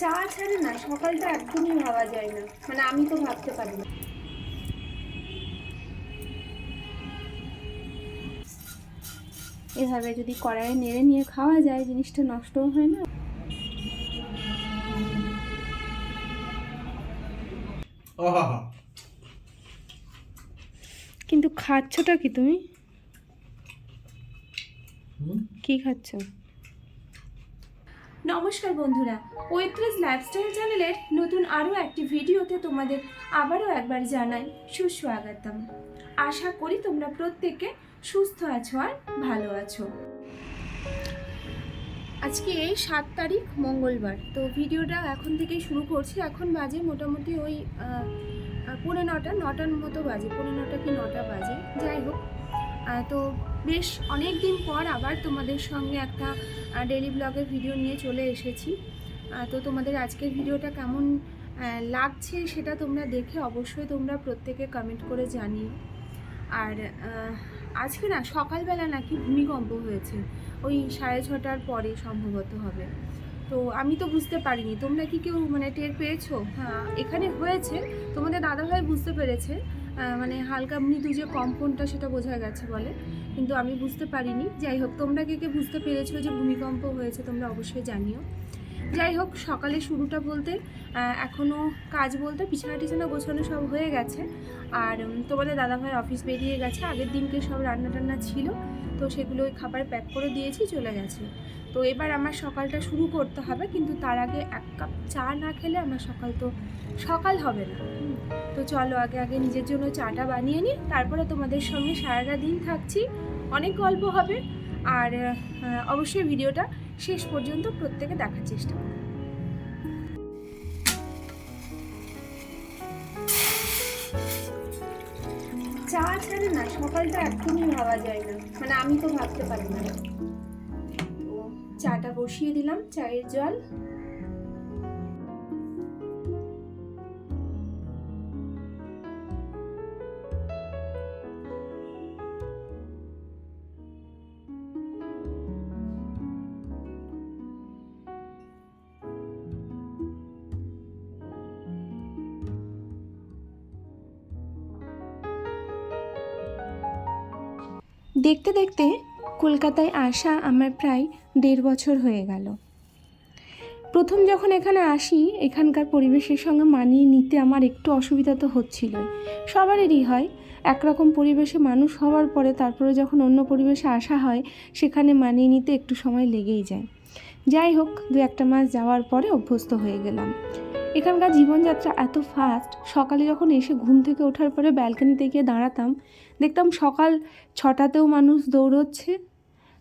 চা ছাড়ে না সকালটা একদমই ভাবা যায় না। মানে আমি তো ভাবতে পারি না। এভাবে যদি কড়াইয়ে নেড়ে নিয়ে খাওয়া যায় জিনিসটা নষ্টও হয় না। কিন্তু খাচ্ছটা কি তুমি? কি খাচ্ছ? নমস্কার বন্ধুরা পৈত্রিস লাইফস্টাইল চ্যানেলের নতুন আরও একটি ভিডিওতে তোমাদের আবারও একবার জানাই সুস্বাগতম। আশা করি তোমরা প্রত্যেকে সুস্থ আছো আর ভালো আছো। আজকে এই সাত তারিখ মঙ্গলবার, তো ভিডিওটা এখন থেকেই শুরু করছি। এখন বাজে মোটামুটি ওই পৌনে নটা, নটার মতো বাজে, পৌনে নটা কি নটা বাজে। যাই হোক তো বেশ অনেক দিন পর আবার তোমাদের সঙ্গে একটা ডেলি ব্লগের ভিডিও নিয়ে চলে এসেছি। তো তোমাদের আজকের ভিডিওটা কেমন লাগছে সেটা তোমরা দেখে অবশ্যই তোমরা প্রত্যেকে কমেন্ট করে জানিও। আর আজকে না সকালবেলা নাকি ভূমিকম্প হয়েছে, ওই সাড়ে ছটার পরে সম্ভবত হবে। তো আমি তো বুঝতে পারিনি, তোমরা কি কেউ মানে টের পেয়েছ? হ্যাঁ এখানে হয়েছে, তোমাদের দাদাভাই বুঝতে পেরেছে। মানে হালকা মৃদু যে কম্পনটা সেটা বোঝা গেছে বলে। কিন্তু আমি বুঝতে পারিনি। যাই হোক, তোমরা কে কে বুঝতে পেরেছ যে ভূমিকম্প হয়েছে তোমরা অবশ্যই জানিও। যাই হোক, সকালে শুরুটা বলতে এখনও কাজ বলতে বিছানা টিছানা গোছানো সব হয়ে গেছে। আর তোমাদের দাদাভাই অফিস বেরিয়ে গেছে। আগের দিনকে সব রান্না টান্না ছিল, তো সেগুলো ওই খাবার প্যাক করে দিয়েছি, চলে গেছে। তো এবার আমার সকালটা শুরু করতে হবে, কিন্তু তার আগে এক কাপ চা না খেলে আমার সকাল তো সকাল হবে না। তো চলো আগে আগে নিজের জন্য চাটা বানিয়ে নিই, তারপরে তোমাদের সঙ্গে সারাটা দিন থাকছি। অনেক গল্প হবে, আর অবশ্যই ভিডিওটা শেষ পর্যন্ত প্রত্যেকে দেখার চেষ্টা করো। চা ছাড়ে না, সকালটা একদমই ভাবা যায় না। মানে আমি তো ভাবতে পারি না। চাটা বসিয়ে দিলাম, চায়ের জল। দেখতে দেখতে কলকাতায় আসা আমার প্রায় দেড় বছর হয়ে গেল। প্রথম যখন এখানে আসি, এখানকার পরিবেশের সঙ্গে মানিয়ে নিতে আমার একটু অসুবিধা তো হচ্ছিলই। সবারই হয়, একরকম পরিবেশে মানুষ হওয়ার পরে তারপরে যখন অন্য পরিবেশে আসা হয়, সেখানে মানিয়ে নিতে একটু সময় লেগেই যায়। যাই হোক, দু একটা মাস যাওয়ার পরে অভ্যস্ত হয়ে গেলাম। এখানকার জীবনযাত্রা এত ফাস্ট সকালে যখন এসে ঘুম থেকে ওঠার পরে ব্যালকনিতে গিয়ে দাঁড়াতাম দেখতাম সকাল ছটাতেও মানুষ দৌড়চ্ছে।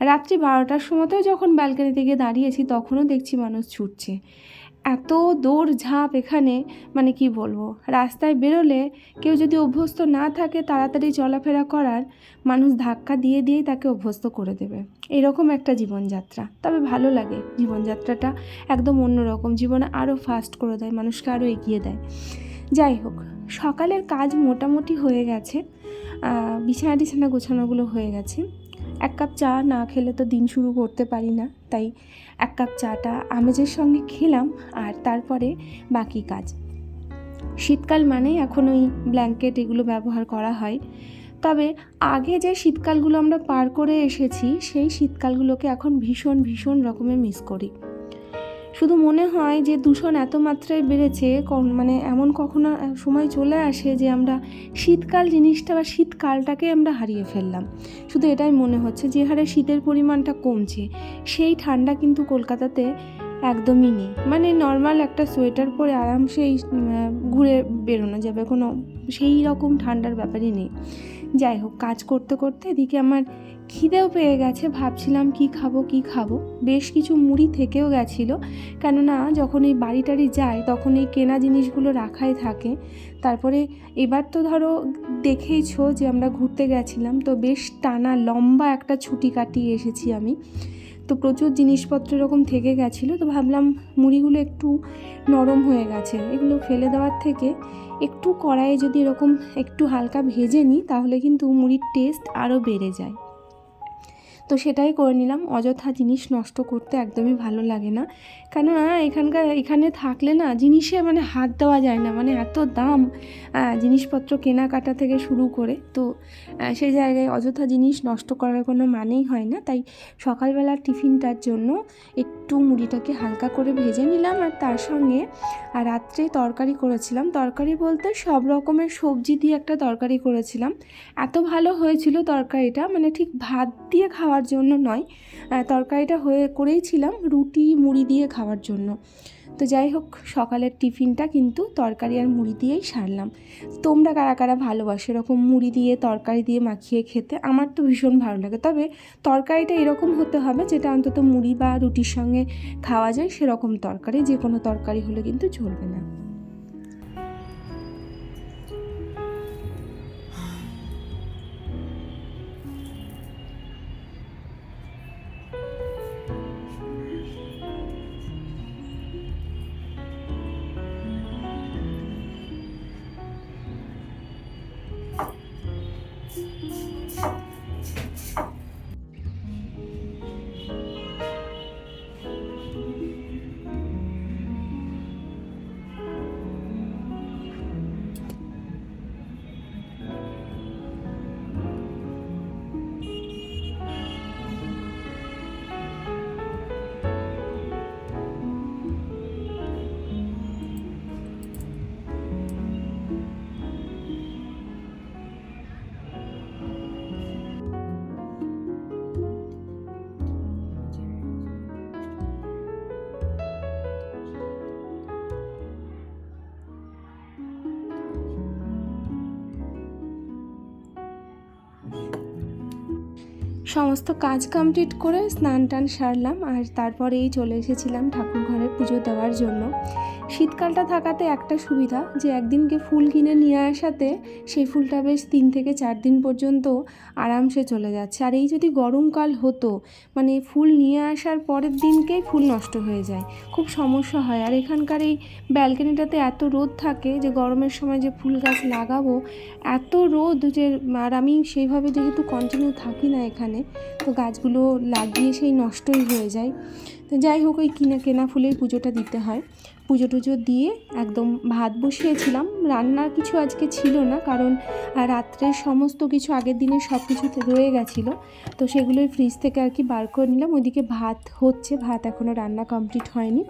রাত্রি বারোটার সময়তেও যখন ব্যালকনিতে গিয়ে দাঁড়িয়েছি, তখনও দেখছি মানুষ ছুটছে। এত দৌড় ঝাঁপ এখানে মানে কি বলব? রাস্তায় বেরোলে কেউ যদি অভ্যস্ত না থাকে, তাড়াতাড়ি চলাফেরা করার, মানুষ ধাক্কা দিয়ে দিয়েই তাকে অভ্যস্ত করে দেবে। এরকম একটা জীবনযাত্রা। তবে ভালো লাগে জীবনযাত্রাটা একদম অন্যরকম। জীবনে আরও ফাস্ট করে দেয়, মানুষকে আরও এগিয়ে দেয়। যাই হোক, সকালের কাজ মোটামুটি হয়ে গেছে। বিছানা টিছানা গোছানোগুলো হয়ে গেছে। এক কাপ চা না খেলে তো দিন শুরু করতে পারি না। তাই এক কাপ চাটা আমেজের সঙ্গে খেলাম আর তারপরে বাকি কাজ। শীতকাল মানেই এখন ওই ব্ল্যাঙ্কেট এগুলো ব্যবহার করা হয়। তবে আগে যে শীতকালগুলো আমরা পার করে এসেছি, সেই শীতকালগুলোকে এখন ভীষণ ভীষণ রকমের মিস করি। শুধু মনে হয় যে দূষণ এত মাত্রায় বেড়েছে মানে এমন কখনো সময় চলে আসে যে আমরা শীতকাল জিনিসটা বা শীতকালটাকে আমরা হারিয়ে ফেললাম। শুধু এটাই মনে হচ্ছে যে হারে শীতের পরিমাণটা কমছে সেই ঠান্ডা কিন্তু কলকাতাতে একদমই নেই। মানে নর্মাল একটা সোয়েটার পরে আরামসেই উম, ঘুরে বেরোনো যাবে কোনো সেই রকম ঠান্ডার ব্যাপারই নেই। যাই হোক, কাজ করতে করতে এদিকে আমার খিদেও পেয়ে গেছে। ভাবছিলাম কি খাব কি খাব? বেশ কিছু মুড়ি থেকেও গেছিল। কেননা যখন এই বাড়ি টাড়ি যায়, তখন এই কেনা জিনিসগুলো রাখাই থাকে। তারপরে এবার তো ধরো দেখেইছো যে আমরা ঘুরতে গেছিলাম, তো বেশ টানা লম্বা একটা ছুটি কাটিয়ে এসেছি আমি। তো প্রচুর জিনিসপত্র এরকম থেকে গেছিল, তো ভাবলাম মুড়িগুলো একটু নরম হয়ে গেছে, এগুলো ফেলে দেওয়ার থেকে একটু কড়াইয়ে যদি এরকম একটু হালকা ভেজে নিই, তাহলে কিন্তু মুড়ির টেস্ট আরও বেড়ে যায়। তো সেটাই করে নিলাম। অযথা জিনিস নষ্ট করতে একদমই ভালো লাগে না। কেননা এখানকার, এখানে থাকলে না জিনিসে মানে হাত দেওয়া যায় না। মানে এত দাম জিনিসপত্র কেনাকাটা থেকে শুরু করে। তো সেই জায়গায় অযথা জিনিস নষ্ট করার কোনো মানেই হয় না। তাই সকালবেলার টিফিনটার জন্য একটু মুড়িটাকে হালকা করে ভেজে নিলাম আর তার সঙ্গে আর রাত্রে তরকারি করেছিলাম। তরকারি বলতে সব রকমের সবজি দিয়ে একটা তরকারি করেছিলাম। এত ভালো হয়েছিল তরকারিটা মানে ঠিক ভাত দিয়ে খাওয়ার জন্য নয় তরকারিটা হয়ে করেইছিলাম রুটি, মুড়ি দিয়ে খাওয়ার জন্য। তো যাই হোক, সকালের টিফিনটা কিন্তু তরকারি আর মুড়ি দিয়েই সারলাম। তোমরা কারা কারা ভালোবাসো এরকম মুড়ি দিয়ে, তরকারি দিয়ে মাখিয়ে খেতে? আমার তো ভীষণ ভালো লাগে। তবে তরকারিটা এরকম হতে হবে যেটা অন্তত মুড়ি বা রুটির সঙ্গে খাওয়া যায় সেরকম তরকারি, যে কোনো তরকারি হলে কিন্তু চলবে না। সমস্ত কাজ কমপ্লিট করে স্নান টান সারলাম আর তারপরেই চলে এসেছিলাম ঠাকুর ঘরে পুজো দেওয়ার জন্য। শীতকালটা থাকাতে একটা সুবিধা যে একদিনকে ফুল কিনে নিয়ে আসাতে সেই ফুলটা বেশ তিন থেকে চার দিন পর্যন্ত আরামসে চলে যাচ্ছে। আর এই যদি গরমকাল হতো মানে ফুল নিয়ে আসার পরের দিনকেই ফুল নষ্ট হয়ে যায়, খুব সমস্যা হয়। আর এখানকার এই ব্যালকনিটাতে এত রোদ থাকে যে গরমের সময় যে ফুল গাছ লাগাবো, এত রোদ যে, আর আমি সেইভাবে যেহেতু কন্টিনিউ থাকি না এখানে তো গাছগুলো লাগিয়ে সেই নষ্টই হয়ে যায়। তো যাই হোক, ওই কিনা কেনা ফুলেই পুজোটা দিতে হয়। পুজো টুজো দিয়ে একদম ভাত বসিয়েছিলাম। রান্নার কিছু আজকে ছিল না, কারণ রাত্রে সমস্ত কিছু আগের দিনে সব কিছু রয়ে গেছিল। তো সেগুলোই ফ্রিজ থেকে আর কি বার করে নিলাম। ওইদিকে ভাত হচ্ছে, ভাত এখনও রান্না কমপ্লিট হয়নি।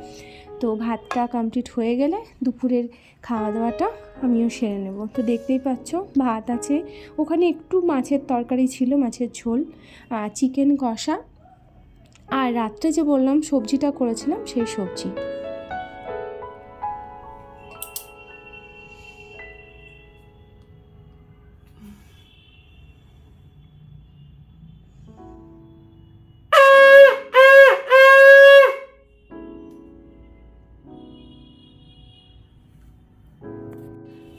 তো ভাতটা কমপ্লিট হয়ে গেলে দুপুরের খাওয়া দাওয়াটা আমিও সেরে নেব। তো দেখতেই পাচ্ছ, ভাত আছে। ওখানে একটু মাছের তরকারি ছিল, মাছের ঝোল চিকেন কষা। আর রাত্রে যে বললাম সবজিটা করেছিলাম সেই সবজি।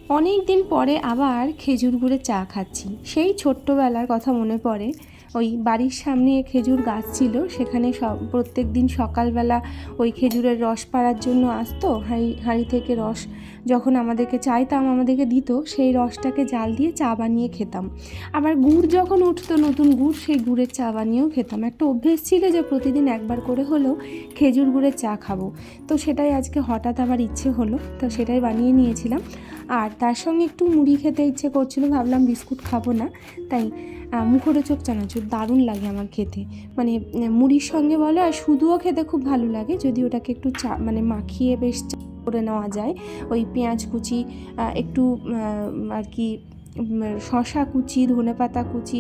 অনেক দিন পরে আবার খেজুর গুড়ের চা খাচ্ছি। সেই ছোট্টবেলার কথা মনে পড়ে ওই বাড়ির সামনে খেজুর গাছ ছিল, সেখানে সব, প্রত্যেক দিন সকালবেলা ওই খেজুরের রস পাড়ার জন্য আসতো, হাঁড়ি হাঁড়ি থেকে রস যখন আমাদেরকে চাইতাম, আমাদেরকে দিত, সেই রসটাকে জাল দিয়ে চা বানিয়ে খেতাম। আবার গুড় যখন উঠতো, নতুন গুড়, সেই গুড়ের চা বানিয়েও খেতাম। একটা অভ্যেস ছিল যে প্রতিদিন একবার করে হলেও খেজুর গুড়ের চা খাব। তো সেটাই আজকে হঠাৎ আবার ইচ্ছে হলো, তো সেটাই বানিয়ে নিয়েছিলাম। আর তার সঙ্গে একটু মুড়ি খেতে ইচ্ছে করছিল, ভাবলাম বিস্কুট খাব না। তাই মুখরোচক চানাচুর দারুণ লাগে আমার খেতে। মানে মুড়ির সঙ্গে বলো আর শুধুও খেতে খুব ভালো লাগে যদি ওটাকে একটু চা মানে মাখিয়ে বেশ করে নেওয়া যায়। ওই পেঁয়াজ কুচি একটু আর কি শশা কুচি ধনে পাতা কুচি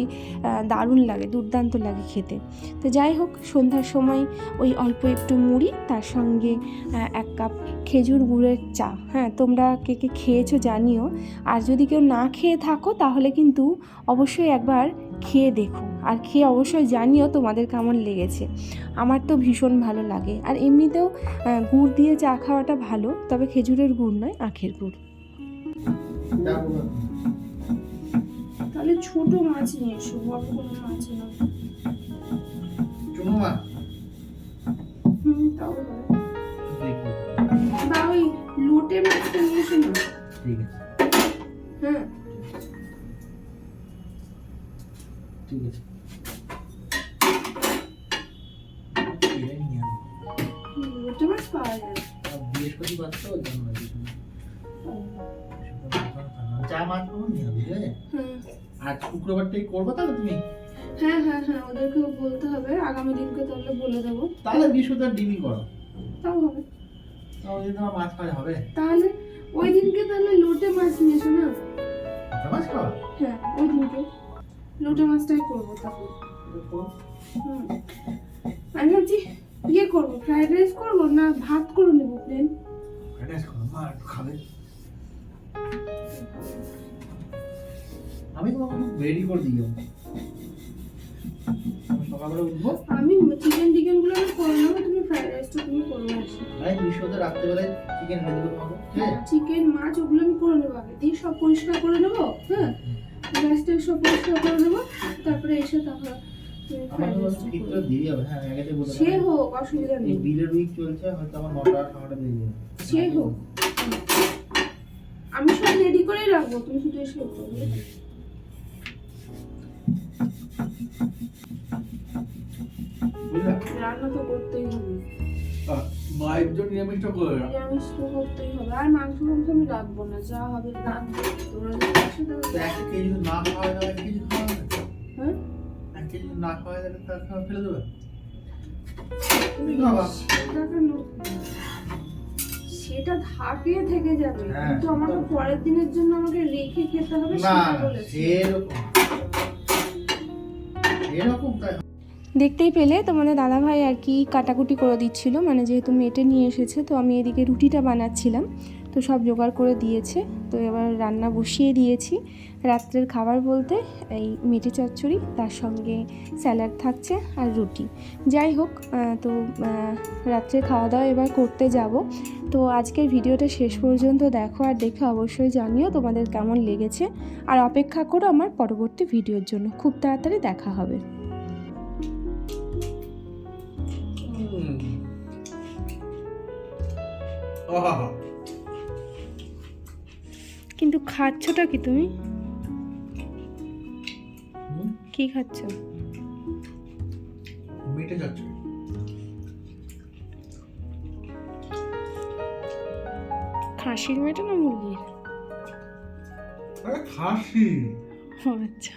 দারুণ লাগে দুর্দান্ত লাগে খেতে তো যাই হোক সন্ধ্যার সময় ওই অল্প একটু মুড়ি তার সঙ্গে এক কাপ খেজুর গুড়ের চা হ্যাঁ তোমরা কে কে খেয়েছো জানিও আর যদি কেউ না খেয়ে থাকো তাহলে কিন্তু অবশ্যই একবার খেয়ে দেখো আর খেয়ে অবশ্যই জানিও তোমাদের কেমন লেগেছে আমার তো ভীষণ ভালো লাগে আর এমনিতেও গুড় দিয়ে চা খাওয়াটা ভালো তবে খেজুরের গুড় নয় আখের গুড় তাহলে ছোট মাছ নিয়ে এসো বড় কোনো মাছ না। চুনো মাছ? হুম তাও ওই লোটে মাছটা নিয়ে এসো না? ঠিক আছে। হ্যাঁ ঠিক আছে। লোটে মাছ পাওয়া যায়। নিয়ে হবে আর শুক্রবারটাই করব তাহলে তুমি? হ্যাঁ হ্যাঁ হ্যাঁ ওদেরকেও বলতে হবে আগামী দিনকে তাহলে বলে দেবো। তাহলে বৃহস্পতিবার ডিমই করো। তাও হবে। তাহলে ওই দিন তোমার মাছ খাওয়া হবে? তাহলে ওই দিনকে তাহলে লোটে মাছ নিয়ে এসো না? মাছ খাওয়া? হ্যাঁ ওই দিনকে। লোটে মাছটাই করব। হুম। আমি ভাবছি ইয়ে করব ফ্রাইড রাইস করব না ভাত করে নেব প্লেন ফ্রাইড রাইস করো মা একটু খাবে। আমি তোমাকে রেডি করে দিও আমি সকালবেলা উঠবো। আমি চিকেন টিকেনগুলো আমি করে নেব তুমি ফ্রাইড রাইসটা তুমি করে রাত্রেবেলায় চিকেন দেবো চিকেন মাছ ওগুলো আমি করে নেব আগে। দিয়ে সব পরিষ্কার করে নেব হ্যাঁ? গ্যাসটা সব পরিষ্কার করে নেব তারপরে এসে তারপর হ্যাঁ সে হোক অসুবিধা নেই। বিলের উইক চলছে হয়তো আমার নটা নটা বেজে যাবে। সে হোক। আমি সব রেডি করেই রাখব তুমি শুধু এসে করবে রান্না তো করতেই হবে। মায়ের জন্য নিরামিষটা করে নিরামিষ তো করতেই হবে। আর মাংস মাংস আমি রাখব না যা হবে তোরা তো তাহলে এক কেজি না খাওয়া যায় এক কেজি খাওয়া যাবে? হ্যাঁ? এক কেজি না খাওয়া যায় তাহলে খাওয়া ফেলে দেবে? তুমি বাবা। সেটা থাকে থেকে যাবে। হ্যাঁ, কিন্তু আমাকে পরের দিনের জন্য আমাকে রেখে খেতে হবে সেটা বলেছি। এরকম তাই দেখতেই পেলে তোমাদের দাদাভাই আর কি কাটাকুটি করে দিচ্ছিল মানে যেহেতু মেটে নিয়ে এসেছে তো আমি এদিকে রুটিটা বানাচ্ছিলাম, তো সব জোগাড় করে দিয়েছে, তো এবার রান্না বসিয়ে দিয়েছি। রাত্রের খাবার বলতে এই মেটে চচ্চড়ি, তার সঙ্গে স্যালাড থাকছে আর রুটি। যাই হোক তো রাত্রে খাওয়া দাওয়া এবার করতে যাব। তো আজকের ভিডিওটা শেষ পর্যন্ত দেখো আর দেখে অবশ্যই জানিও তোমাদের কেমন লেগেছে। আর অপেক্ষা করো আমার পরবর্তী ভিডিওর জন্য। খুব তাড়াতাড়ি দেখা হবে। কিন্তু খাচ্ছটা কি তুমি? কি খাচ্ছ? মিটে যাচ্ছে। খাসির মেটে না মুরগির? আরে খাসি। ও আচ্ছা।